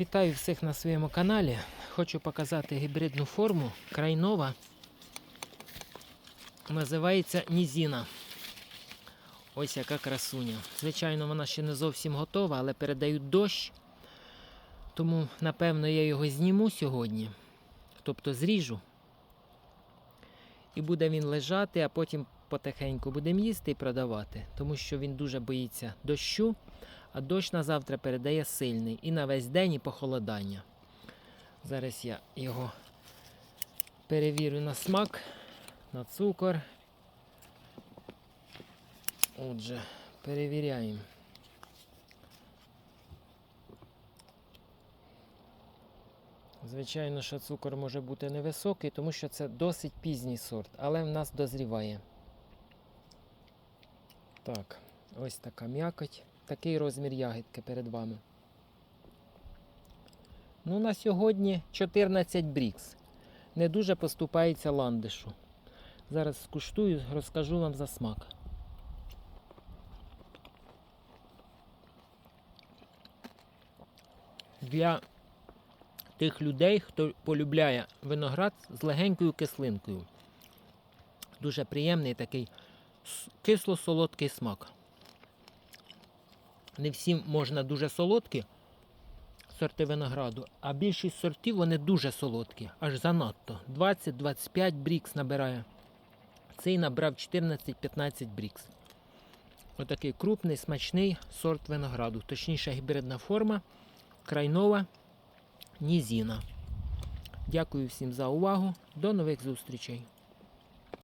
Вітаю всіх на своєму каналі. Хочу показати гібридну форму крайнова. Називається Нізіна. Ось яка красуня. Звичайно, вона ще не зовсім готова, але передають дощ. Тому, напевно, я його зніму сьогодні. Тобто зріжу. І буде він лежати, а потім потихеньку будемо їсти і продавати. Тому що він дуже боїться дощу. А дощ на завтра передає сильний і на весь день, і похолодання. Зараз я його перевірю на смак, на цукор. Отже, перевіряємо. Звичайно, що цукор може бути невисокий, тому що це досить пізній сорт, але в нас дозріває. Так, ось така м'якоть. Такий розмір ягідки перед вами. Ну, на сьогодні 14 брікс. Не дуже поступається ландишу. Зараз скуштую, розкажу вам за смак. Для тих людей, хто полюбляє виноград з легенькою кислинкою. Дуже приємний такий кисло-солодкий смак. Не всім можна дуже солодкі сорти винограду, а більшість сортів вони дуже солодкі, аж занадто. 20-25 брікс набирає. Цей набрав 14-15 брікс. Отакий крупний, смачний сорт винограду. Точніше, гібридна форма, крайнова, нізіна. Дякую всім за увагу. До нових зустрічей.